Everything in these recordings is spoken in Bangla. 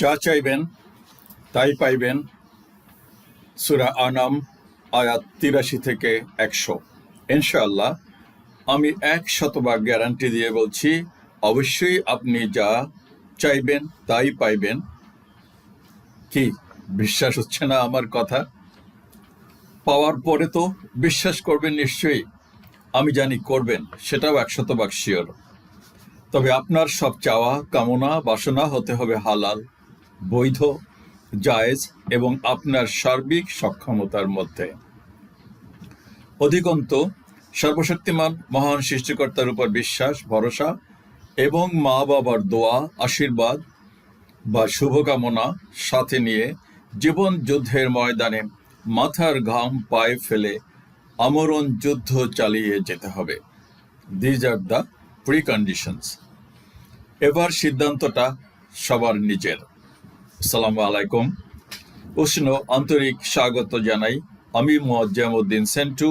যা চাইবেন, তাই পাইবেন। সুরা আনাম, আয়াত তিরাশি থেকে একশো। ইনশাআল্লাহ, আমি এক শতভাগ গ্যারান্টি দিয়ে বলছি, অবশ্যই আপনি যা চাইবেন, তাই পাইবেন। কি, বিশ্বাস হচ্ছে না আমার কথা? পাওয়ার পরে তো বিশ্বাস করবেন নিশ্চয়ই। আমি জানি করবেন, সেটাও এক শতভাগ শিওর তবে আপনার সব চাওয়া, কামনা, বাসনা হতে হবে হালাল। বৈধ, জায়েজ এবং আপনার সার্বিক সক্ষমতার মধ্যে। অধিকন্ত, সর্বশক্তিমান মহান সৃষ্টিকর্তার উপর বিশ্বাস, ভরসা এবং মা বাবার দোয়া, আশীর্বাদ বা শুভকামনা সাথে নিয়ে জীবন যুদ্ধের ময়দানে মাথার ঘাম পায়ে ফেলে আমরণ যুদ্ধ চালিয়ে যেতে হবে। These are the preconditions এবার সিদ্ধান্তটা সবার নিজের। আসসালামু আলাইকুম। উষ্ণ আন্তরিক স্বাগত জানাই। আমি মোয়াজ্জাম উদ্দিন সেন্টু,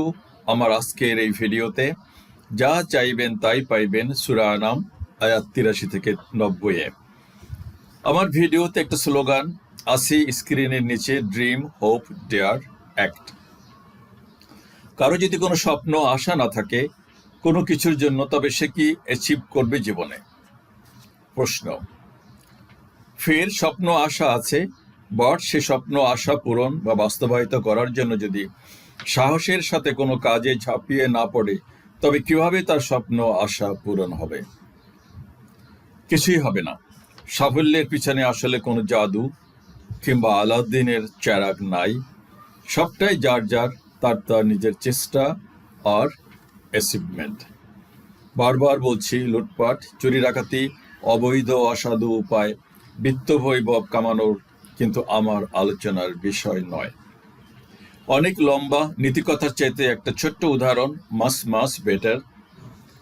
আমার আজকের এই ভিডিওতে যা চাইবেন তাই পাইবেন সুরা নাম আয়াত তিরাশি থেকে নব্বই আমার ভিডিওতে একটা স্লোগান আসি স্ক্রিনের নিচে ড্রিম হোপ ডেয়ার অ্যাক্ট কারও যদি কোনো স্বপ্ন, আশা না থাকে কোনো কিছুর জন্য, তবে সে কি অ্যাচিভ করবে জীবনে? প্রশ্ন ফের স্বপ্ন আশা আছে, বট সে স্বপ্ন আশা পূরণ বা বাস্তবায়িত করার জন্য যদি সাহসের সাথে কোনো কাজে ঝাঁপিয়ে না পড়ে, তবে কীভাবে তার স্বপ্ন আশা পূরণ হবে? কিছুই হবে না। সাফল্যের পিছনে আসলে কোনো জাদু কিংবা আলাউদ্দিনের চেরাগ নাই। সবটাই যার যার, তার তার নিজের চেষ্টা আর অ্যাচিভমেন্ট বারবার বলছি, লুটপাট, চুরি ডাকাতি, অবৈধ অসাধু উপায় বিত্ত বৈভব কামানোর কিন্তু আমার আলোচনার বিষয় নয়। অনেক লম্বা নীতিকথার চাইতে একটা ছোট্ট উদাহরণ, মাস মাস বেটার।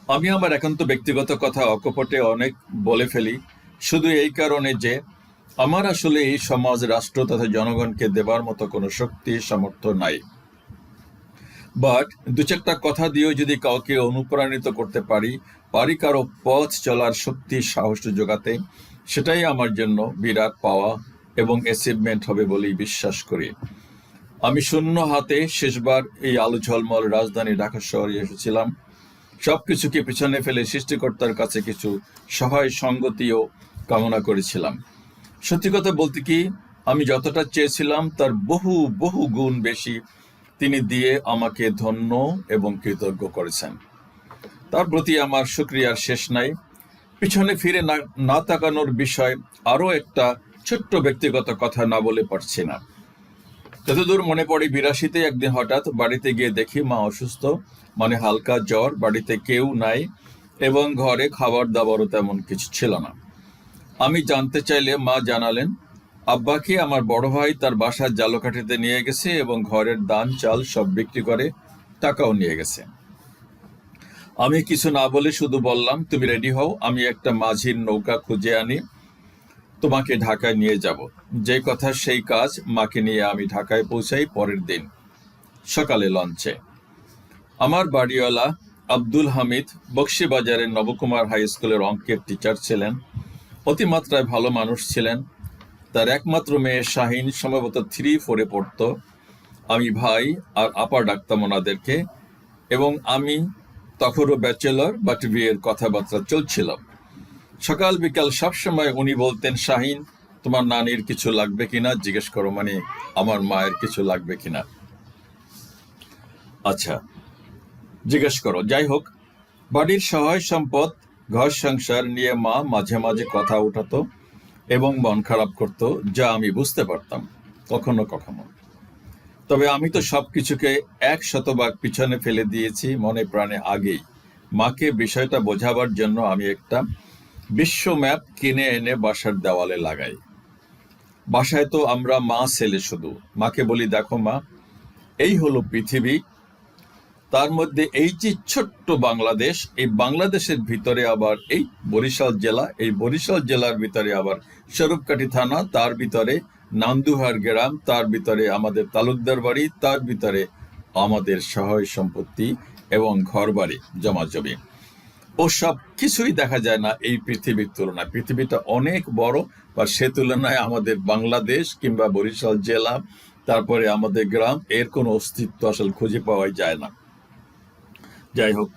আমি আমার একান্ত ব্যক্তিগত কথা অকপটে অনেক বলে ফেলি। শুধু এই কারণে যে, আমার আসলে এই সমাজ, রাষ্ট্র তথা জনগণকে দেবার মতো কোনো শক্তি, সামর্থ্য নাই। বাট দু চারটা কথা দিয়েও যদি কাউকে অনুপ্রাণিত করতে পারি পারি কারও পথ চলার শক্তি, সাহস যোগাতে সেটাই আমার জন্য বিরাট পাওয়া এবং অ্যাচিভমেন্ট হবে বলেই বিশ্বাস করি। আমি শূন্য হাতে শেষবার এই আলো ঝলমল রাজধানী ঢাকা শহরে এসেছিলাম। সবকিছুকে পিছনে ফেলে সৃষ্টিকর্তার কাছে কিছু সহায় সঙ্গতিও কামনা করেছিলাম। সত্যি কথা বলতে কি, আমি যতটা চেয়েছিলাম তার বহু বহু গুণ বেশি তিনি দিয়ে আমাকে ধন্য এবং কৃতজ্ঞ করেছেন। তার প্রতি আমার শুক্রিয়ার শেষ নাই। পিছনে ফিরে না না তাকানোর বিষয় আরও একটা ছোট্ট ব্যক্তিগত কথা না বলে পারছি না। যতদূর মনে পড়ে বিরাশিতে একদিন হঠাৎ বাড়িতে গিয়ে দেখি মা অসুস্থ মানে হালকা জ্বর, বাড়িতে কেউ নাই এবং ঘরে খাবার দাবারও তেমন কিছু ছিল না। আমি জানতে চাইলে মা জানালেন আব্বাকে আমার বড় ভাই তার বাসার জালকাঠিতে নিয়ে গেছে এবং ঘরের দান চাল সব বিক্রি করে টাকাও নিয়ে গেছে। আমি কিছু না বলে শুধু বললাম, তুমি রেডি হও, আমি একটা মাঝির নৌকা খুঁজে আনি, তোমাকে ঢাকায় নিয়ে যাব। যে কথা সেই কাজ মাকে নিয়ে আমি ঢাকায় পৌঁছাই পরের দিন, সকালে লঞ্চে আমার বাড়িওয়ালা আব্দুল হামিদ বক্সিবাজারের নবকুমার হাই স্কুলের অঙ্কের টিচার ছিলেন, অতিমাত্রায় ভালো মানুষ ছিলেন। তার একমাত্র মেয়ে শাহিন সম্ভবত থ্রি ফোরে পড়ত। আমি ভাই আর আপা ডাকতাম ওনাদেরকে এবং আমি তখনও ব্যাচেলর বাট বিয়ের কথাবার্তা চলছিল। সকাল বিকাল সবসময় উনি বলতেন, শাহিন, তোমার নানির কিছু লাগবে কিনা? জিজ্ঞেস করো মানে আমার মায়ের কিছু লাগবে কিনা? আচ্ছা জিজ্ঞেস করো, যাই হোক। বাড়ির সহায় সম্পদ, ঘর সংসার নিয়ে মা মাঝে মাঝে কথা উঠাতো এবং মন খারাপ করত, যা আমি বুঝতে পারতাম, কখনো কখনো। তবে আমি তো সবকিছুকে এক শতভাগ পিছনে ফেলে দিয়েছি মনে প্রাণে আগেই। মাকে বিষয়টা বোঝাবার জন্য আমি একটা বিশ্ব ম্যাপ কিনে এনে বাসার দেওয়ালে লাগাই। বাসায় তো আমরা মা ছেলে শুধু। মাকে বলি, দেখো মা, এই হলো পৃথিবী। তার মধ্যে এই যে ছোট্ট বাংলাদেশ, এই বাংলাদেশের ভিতরে আবার এই বরিশাল জেলা, এই বরিশাল জেলার ভিতরে আবার স্বরূপকাঠি থানা, তার ভিতরে নান্দুহার গ্রাম, তার ভিতরে আমাদের তালুকদার বাড়ি, তার ভিতরে আমাদের সহায় সম্পত্তি এবং ঘর বাড়ি জমা জমি ওসব কিছুই দেখা যায় না এই পৃথিবীর তুলনায়। পৃথিবীটা অনেক বড় বা সে তুলনায় আমাদের বাংলাদেশ কিংবা বরিশাল জেলা, তারপরে আমাদের গ্রাম, এর কোনো অস্তিত্ব আসলে খুঁজে পাওয়াই যায় না। যাই হোক,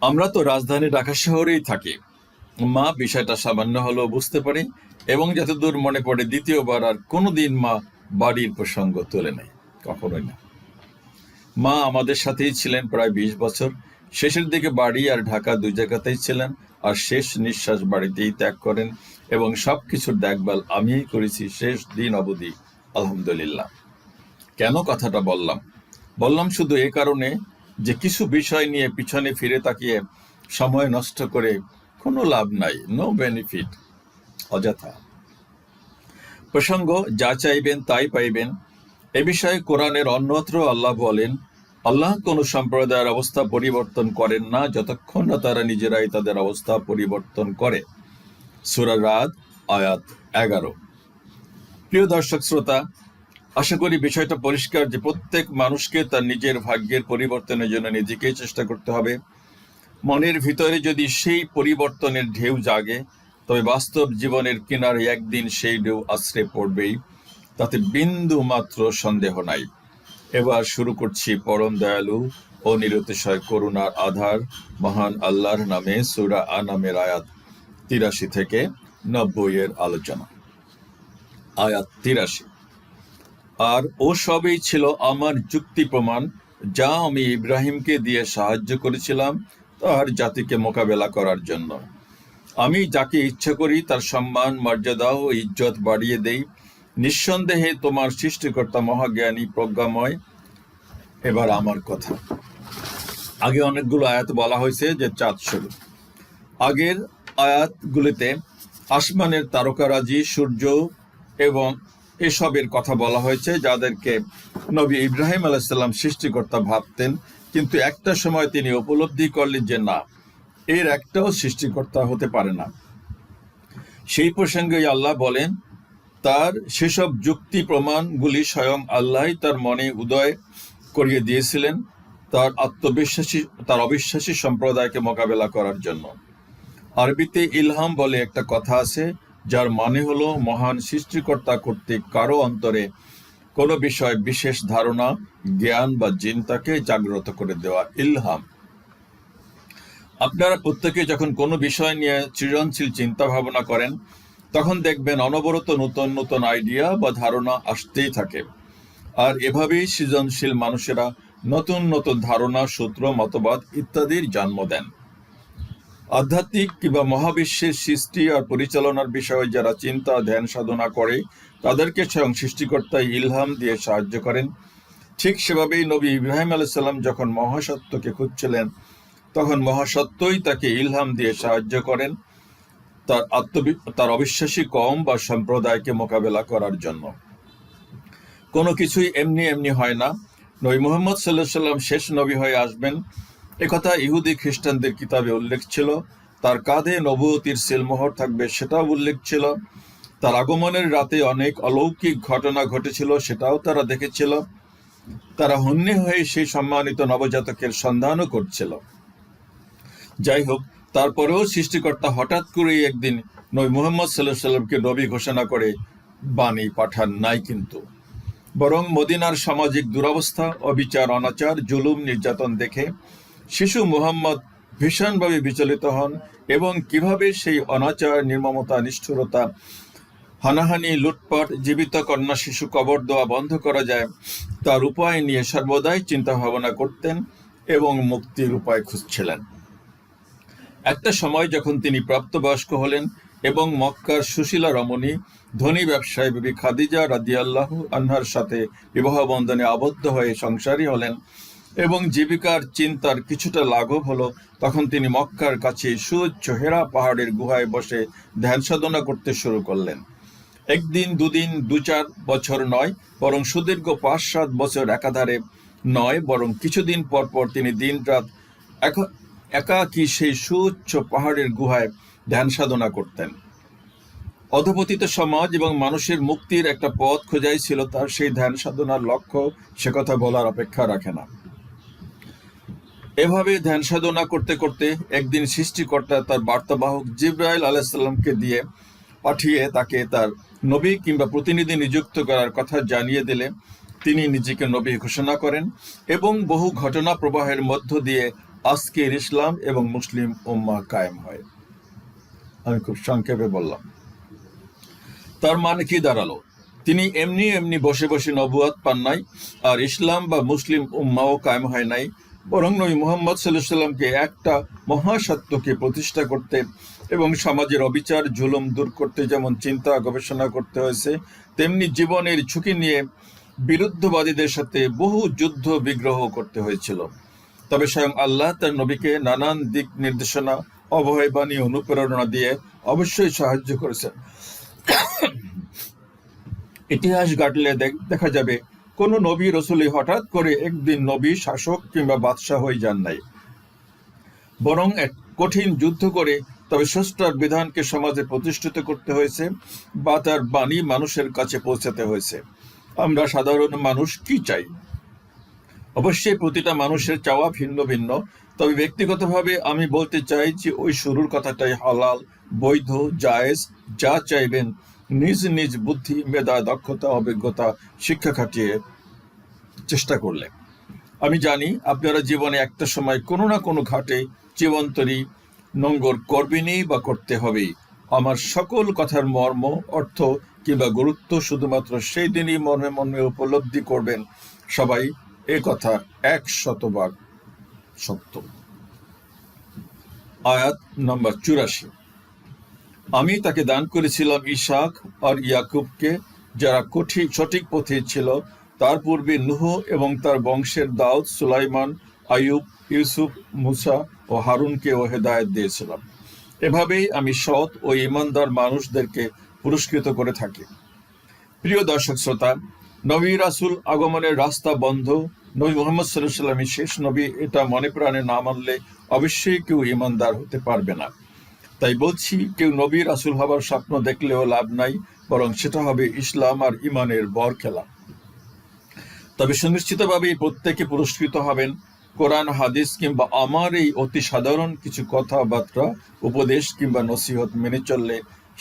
আমরা তো রাজধানী ঢাকা শহরেই থাকি। মা, বিষয়টা সামান্য হলেও বুঝতে পারি এবং যতদূর মনে পড়ে দ্বিতীয়বার আর কোনোদিন মা বাড়ির প্রসঙ্গ তোলে নেয় কখনোই না। মা আমাদের সাথেই ছিলেন প্রায় বিশ বছর। শেষের দিকে বাড়ি আর ঢাকা দুই জায়গাতেই ছিলেন আর শেষ নিঃশ্বাস বাড়িতেই ত্যাগ করেন এবং সবকিছুর দেখভাল আমিই করেছি শেষ দিন অবধি, আলহামদুলিল্লাহ। কেন কথাটা বললাম? বললাম শুধু এ কারণে যে কিছু বিষয় নিয়ে পিছনে ফিরে তাকিয়ে সময় নষ্ট করে কোনো লাভ নাই নো বেনিফিট অযথা। প্রসঙ্গ, যা চাইবেন তাই পাইবেন। এ বিষয়ে কোরআনের অন্যত্র আল্লাহ বলেন, আল্লাহ কোন সম্প্রদায়ের অবস্থা পরিবর্তন করেন না যতক্ষণ না তারা নিজেরাই তাদের অবস্থা পরিবর্তন করে। সুরা রাত আয়াত এগারো। প্রিয় দর্শক শ্রোতা, আশা করি বিষয়টা পরিষ্কার যে প্রত্যেক মানুষকে তার নিজের ভাগ্যের পরিবর্তনের জন্য নিজেকেই চেষ্টা করতে হবে। মনের ভিতরে যদি সেই পরিবর্তনের ঢেউ জাগে তবে বাস্তব জীবনের কিনারে একদিন সেই ঢেউ আশ্রে পড়বেই, তাতে বিন্দু মাত্র সন্দেহ নাই। এবার শুরু করছি পরম দয়ালু ও নিরতিশয় করুণার আধার, মহান আল্লাহর নামে সুরা আনামের আয়াত তিরাশি থেকে নব্বই এর আলোচনা। আয়াত তিরাশি। আর ও সবই ছিল আমার যুক্তি প্রমাণ, যা আমি ইব্রাহিমকে দিয়ে সাহায্য করেছিলাম তার জাতিকে মোকাবেলা করার জন্য। আমি যাকে ইচ্ছা করি তার সম্মান, মর্যাদা ও ইজ্জত বাড়িয়ে দেই। নিঃসন্দেহে তোমার সৃষ্টিকর্তা মহাজ্ঞানী প্রজ্ঞাময়। এবার আমার কথা। আগে অনেকগুলো আয়াত বলা হয়েছে যে চাঁদ শুরু আগের আয়াতগুলিতে আসমানের তারকারাজি, সূর্য এবং এসবের কথা বলা হয়েছে, যাদেরকে নবী ইব্রাহিম আলাইসাল্লাম সৃষ্টিকর্তা ভাবতেন। কিন্তু একটা সময় তিনি উপলব্ধি করলেন যে না এর একটাও সৃষ্টিকর্তা হতে পারে না। সেই প্রসঙ্গে আল্লাহ বলেন, তার সেসব যুক্তি প্রমাণগুলি স্বয়ং আল্লাহ তার মনে উদয় করিয়ে দিয়েছিলেন তার আত্মবিশ্বাসী, তার অবিশ্বাসী সম্প্রদায়কে মোকাবেলা করার জন্য। আরবিতে ইলহাম বলে একটা কথা আছে, যার মানে হলো মহান সৃষ্টিকর্তা কর্তৃক কারও অন্তরে কোনো বিষয় বিশেষ ধারণা, জ্ঞান বা চিন্তাকে জাগ্রত করে দেওয়া ইলহাম। আপনারা প্রত্যেকে যখন কোনো বিষয় নিয়ে সৃজনশীল চিন্তা ভাবনা করেন, তখন দেখবেন অনবরত নতুন নতুন আইডিয়া বা ধারণা আসতেই থাকে। আর এভাবেই সৃজনশীল মানুষেরা নতুন নতুন ধারণা, সূত্র, মতবাদ ইত্যাদির জন্ম দেন। আধ্যাত্মিক কিংবা মহাবিশ্বের সৃষ্টি আর পরিচালনার বিষয়ে যারা চিন্তা, ধ্যান সাধনা করে, তাদেরকে স্বয়ং সৃষ্টিকর্তা ইলহাম দিয়ে সাহায্য করেন। ঠিক সেভাবেই নবী ইব্রাহিম আলাইসাল্লাম যখন মহাসত্যকে খুঁজছিলেন তখন মহাসত্যই তাকে ইলহাম দিয়ে সাহায্য করেন তার আত্মবি, তার অবিশ্বাসী কম বা সম্প্রদায়কে মোকাবেলা করার জন্য। কোনো কিছুই এমনি এমনি হয় না। নবী মোহাম্মদ সাল্লাহ সাল্লাম শেষ নবী হয়ে আসবেন। একথা ইহুদি খ্রিস্টানদের কিতাবে উল্লেখ ছিল। তার কাঁধে নবুয়তির সিলমোহর থাকবে সেটাও উল্লেখ ছিল। তার আগমনের রাতে অনেক অলৌকিক ঘটনা ঘটেছিল সেটাও তারা দেখেছিল। তারা হন্যে হয়ে সেই সম্মানিত নবজাতকের সন্ধানও করছিল। যাই হোক, তারপরেও সৃষ্টিকর্তা হঠাৎ করেই একদিন নবী মোহাম্মদ সাল্লাহ সাল্লামকে নবী ঘোষণা করে বাণী পাঠান নাই কিন্তু। বরং মদিনার সামাজিক দুরবস্থা, অবিচার, অনাচার, জুলুম, নির্যাতন দেখে শিশু মুহাম্মদ ভীষণভাবে বিচলিত হন এবং কীভাবে সেই অনাচার, নির্মমতা, নিষ্ঠুরতা, হানাহানি, লুটপাট, জীবিত কন্যা শিশু কবর দেওয়া বন্ধ করা যায়, তার উপায় নিয়ে সর্বদাই চিন্তা ভাবনা করতেন এবং মুক্তির উপায় খুঁজছিলেন। একটা সময় যখন তিনি প্রাপ্তবয়স্ক হলেন এবং মক্কার সুশীলা রমণী, ধনী ব্যবসায়ী বিবি খাদিজা রাদিয়াল্লাহু আনহার সাথে বিবাহ বন্ধনে আবদ্ধ হয়ে সংসারী হলেন এবং জীবিকার চিন্তার কিছুটা লাঘব হলো, তখন তিনি মক্কার কাছে সুউচ্চ হেরা পাহাড়ের গুহায় বসে ধ্যান সাধনা করতে শুরু করলেন। একদিন, দুদিন দু চার বছর নয়, বরং সুদীর্ঘ পাঁচ সাত বছর একাধারে নয়, বরং কিছুদিন পর পর তিনি দিন রাত একাকী সেই সুউচ্চ পাহাড়ের গুহায় ধ্যান সাধনা করতেন। অধপতিত সমাজ এবং মানুষের মুক্তির একটা পথ খোঁজাই ছিল তার সেই ধ্যান সাধনার লক্ষ্য, সে কথা বলার অপেক্ষা রাখে না। এভাবে ধ্যান সাধনা করতে করতে একদিন সৃষ্টিকর্তা তার বার্তাবাহক জিব্রাইল আলাহিসাল্লামকে দিয়ে পাঠিয়ে তাকে তার নবী কিংবা প্রতিনিধি নিযুক্ত করার কথা জানিয়ে দিলে, তিনি নিজেকে নবী ঘোষণা করেন এবং বহু ঘটনা প্রবাহের মধ্য দিয়ে আজকের ইসলাম এবং মুসলিম উম্মা কায়েম হয়। আমি খুব সংক্ষেপে বললাম। তার মানে কি দাঁড়াল? তিনি এমনি এমনি বসে বসে নবুয়াত পান নাই, আর ইসলাম বা মুসলিম উম্মাও কায়েম হয় নাই। বরং নবী মোহাম্মদ সাল্লাহ সাল্লামকে একটা মহাসত্যকে প্রতিষ্ঠা করতে এবং সমাজের অবিচার, জুলুম দূর করতে যেমন চিন্তা, গবেষণা করতে হয়েছে, তেমনি জীবনের ঝুঁকি নিয়ে বিরুদ্ধবাদীদের সাথে বহু যুদ্ধ বিগ্রহ করতে হয়েছিল। তবে স্বয়ং আল্লাহ তার নবীকে নানান দিক নির্দেশনা অভয়বাণী অনুপ্রেরণা দিয়ে অবশ্যই সাহায্য করেছেন। ইতিহাস ঘাটলে দেখা যাবে কোন নবী রসুলি হঠাৎ করে একদিন নবী শাসক কিংবা বাদশাহ হয়ে যান নাই। বরং এক কঠিন যুদ্ধ করে তবে স্রষ্টার বিধানকে সমাজে প্রতিষ্ঠিত করতে হয়েছে বা তার বাণী মানুষের কাছে পৌঁছাতে হয়েছে। আমরা সাধারণ মানুষ কি চাই? অবশ্যই প্রতিটা মানুষের চাওয়া ভিন্ন ভিন্ন। তবে ব্যক্তিগতভাবে আমি বলতে চাই যে ওই শুরুর কথাটাই হালাল, বৈধ, জায়েজ, যা চাইবেন। নিজ নিজ বুদ্ধি, মেধা, দক্ষতা, অভিজ্ঞতা, শিক্ষা খাটিয়ে চেষ্টা করলে। আমি জানি আপনারা জীবনে একটা সময় কোনো না কোনো ঘাটে জীবন্তরী নোঙ্গর করবেনই বা করতে হবেই। আমার সকল কথার মর্ম, অর্থ কিংবা গুরুত্ব শুধুমাত্র সেই দিনই মর্মে মনে উপলব্ধি করবেন। সবাই এ কথা এক শতভাগ সত্য। আয়াত নম্বর চুরাশি। আমি তাকে দান করেছিলাম ইশাক আর ইয়াকুবকে, যারা কঠিন সঠিক পথে ছিল। তার পূর্বে নুহ এবং তার বংশের দাউদ, সুলাইমান আয়ুব ইউসুফ, মুসা ও হারুনকে ও হেদায়েত দিয়েছিলাম। এভাবেই আমি সৎ ও ইমানদার মানুষদেরকে পুরস্কৃত করে থাকি। প্রিয় দর্শক, শ্রোতা নবী রাসুল আগমনের রাস্তা বন্ধ। নবী মোহাম্মদ সাল্লামের শেষ নবী এটা মনে প্রাণে না মানলে অবশ্যই কেউ ইমানদার হতে পারবে না। তাই বলছি, কেউ নবী রাসুল হবার স্বপ্ন দেখলেও লাভ নাই, বরং সেটা হবে ইসলাম আর ইমানের বর খেলা। তবে সুনিশ্চিতভাবেই প্রত্যেকে পুরস্কৃত হবেন। কোরআন, হাদিস কিংবা আমার এই অতি সাধারণ কিছু কথাবার্তা, উপদেশ কিংবা নসিহত মেনে চললে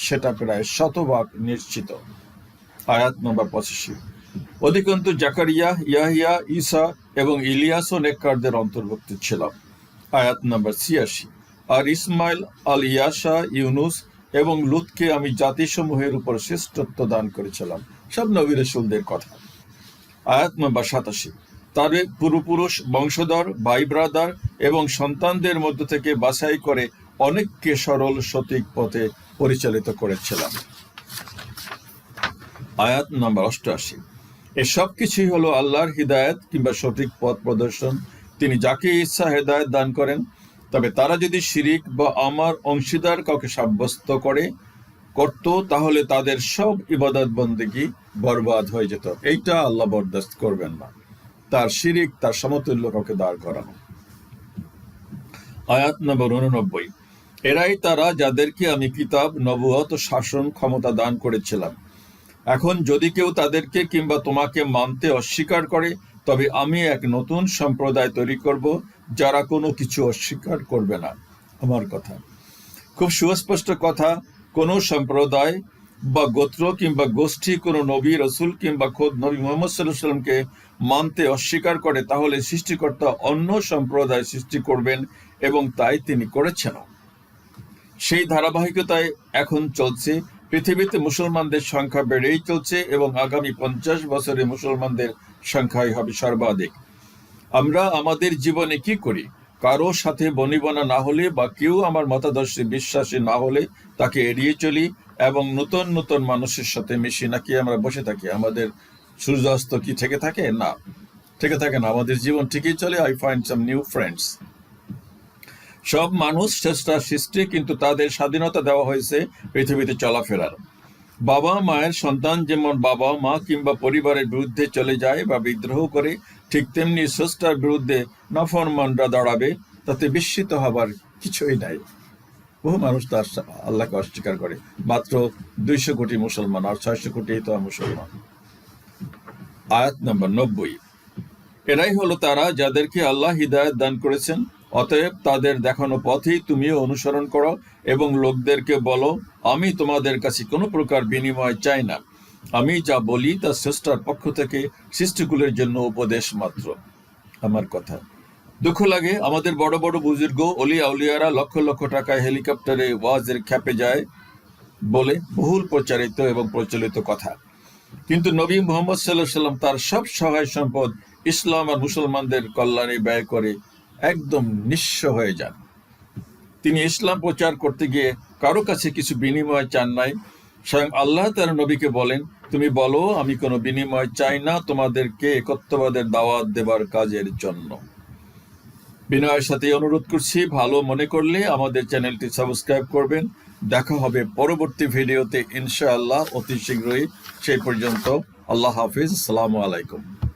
সেটা প্রায় শতভাগ নিশ্চিত। আয়াত নম্বর পঁচাশি। অধিকন্তু জাকারিয়া, ইয়াহিয়া, ঈসা এবং ইলিয়াসও নেককারদের অন্তর্ভুক্ত ছিল আয়াত নম্বর ছিয়াশি। আর ইসমাইল, আল ইয়াসা, ইউনুস এবং লুতকে আমি জাতিসমূহের উপর শ্রেষ্ঠত্ব দান করেছিলাম। সব নবী রসুলদের কথা। আয়াত নম্বর সাতাশি। তার পূর্বপুরুষ, বংশধর, ভাই ব্রাদার এবং সন্তানদের মধ্য থেকে বাছাই করে অনেককে সরল, সঠিক পথে পরিচালিত করেছিলাম। আয়াত নম্বর অষ্টআশি। এসব কিছুই হলো আল্লাহর হিদায়ত কিংবা সঠিক পথ প্রদর্শন। তিনি যাকে ইচ্ছা হেদায়ত দান করেন, তবে তারা যদি শিরিক বা আমার অংশীদার কাউকে সাব্যস্ত করে, করত, তাহলে তাদের সব ইবাদত বন্দেগি বরবাদ হয়ে যেত। এইটা আল্লাহ বরদাস্ত করবেন না। তার শিরিক, তার সমতুল্য কাউকে দাঁড় করানো। আয়াত নম্বর উননব্বই। এরাই তারা যাদেরকে আমি কিতাব, নবুয়ত, শাসন, ক্ষমতা দান করেছিলাম। এখন যদি কেউ তাদেরকে কিংবা তোমাকে মানতে অস্বীকার করে, তবে আমি এক নতুন সম্প্রদায় তৈরি করব, যারা কোনো কিছু অস্বীকার করবে না। আমার কথা। খুব সুস্পষ্ট কথা, কোনো সম্প্রদায় বা গোত্র কিংবা গোষ্ঠী কোনো নবী, রসুল কিংবা খোদ নবী মোহাম্মদ সাল্লামকে মানতে অস্বীকার করে, তাহলে সৃষ্টিকর্তা অন্য সম্প্রদায় সৃষ্টি করবেন এবং তাই তিনি করেছেন সেই ধারাবাহিকতায় এখন চলছে পৃথিবীতে মুসলমানদের সংখ্যা বেড়েই চলছে এবং আগামী পঞ্চাশ বছরে মুসলমানদের সংখ্যাই হবে সর্বাধিক। আমরা আমাদের জীবনে কি করি? কারও সাথে বনিবনা না হলে বা কেউ আমার মতাদর্শে বিশ্বাসী না হলে তাকে এড়িয়ে চলি এবং নতুন নতুন মানুষের সাথে মিশি নাকি আমরা বসে থাকি? আমাদের সূর্যাস্ত কি থেকে থাকে? না। থেকে থাকে না। আমাদের জীবন ঠিকই চলে। I find some new friends সব মানুষ চেষ্টা সৃষ্টি, কিন্তু তাদের স্বাধীনতা দেওয়া হয়েছে পৃথিবীতে চলাফেরার। বাবা মায়ের সন্তান যেমন বাবা, মা কিংবা পরিবারের বিরুদ্ধে চলে যায় বা বিদ্রোহ করে, ঠিক তেমনি স্রষ্টার বিরুদ্ধে নফরমানরা দাঁড়াবে, তাতে বিস্মিত হবার কিছুই নাই। বহু মানুষ তার আল্লাহকে অস্বীকার করে। মাত্র দুইশো কোটি মুসলমান আর ছয়শো কোটি তো মুসলমান। আয়াত নম্বর নব্বই। এরাই হলো তারা যাদেরকে আল্লাহ হিদায়ত দান করেছেন। অতএব তাদের দেখানো পথেই তুমিও অনুসরণ করো এবং লোকদেরকে বলো, আমি তোমাদের কাছে কোনো প্রকার বিনিময় চাই না। আমি যা বলি তা স্রষ্টার পক্ষ থেকে সৃষ্টিকুলের জন্য উপদেশ মাত্র। আমার কথা। দুঃখ লাগে, আমাদের বড় বড় বুজুর্গ, অলি আউলিয়ারা লক্ষ লক্ষ টাকায় হেলিকপ্টারে ওয়াজের খ্যাপে যায় বলে বহুল প্রচারিত এবং প্রচলিত কথা। কিন্তু নবী মোহাম্মদ সাল্লাহ সাল্লাম তার সব সহায় সম্পদ ইসলাম আর মুসলমানদের কল্যাণে ব্যয় করে একদম নিঃস্ব হয়ে যান। তিনি ইসলাম প্রচার করতে গিয়ে কারও কাছে কিছু বিনিময় চান নাই। স্বয়ং আল্লাহ তার নবীকে বলেন, তুমি বলো, আমি কোনো বিনিময় চাই না তোমাদেরকে একত্ববাদের দাওয়াত দেবার কাজের জন্য। বিনয়ের সাথে অনুরোধ করছি, ভালো মনে করলে আমাদের চ্যানেলটি সাবস্ক্রাইব করবেন। দেখা হবে পরবর্তী ভিডিওতে ইনশাআল্লাহ অতি শীঘ্রই। সেই পর্যন্ত আল্লাহ হাফিজ। আসসালামু আলাইকুম।